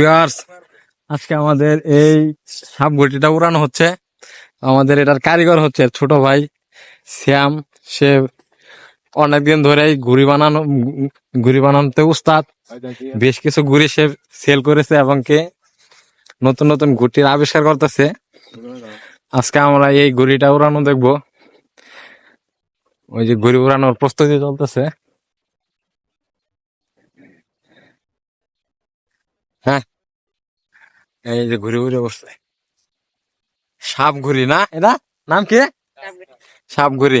Viewers আজকে আমাদের এই সাপ ঘটিটা উড়ানো হচ্ছে। আমাদের এটার কারিগর হচ্ছে ছোট ভাই শ্যাম। সে অনেকদিন ধরেই ঘুড়ি বানানো, ঘুড়ি বানানোতে উস্তাদ। বেশ কিছু ঘুড়ি সে সেল করেছে এবং কে নতুন নতুন ঘুটির আবিষ্কার করতেছে। আজকে আমরা এই ঘুড়িটা উড়ানো দেখব। ওই যে ঘুড়ি উড়ানোর প্রস্তুতি চলতেছে। হ্যাঁ? এই যে ঘুরে ঘুরে বসছে। সাপ ঘুরি না? এটা নাম কি? সাপ ঘুরি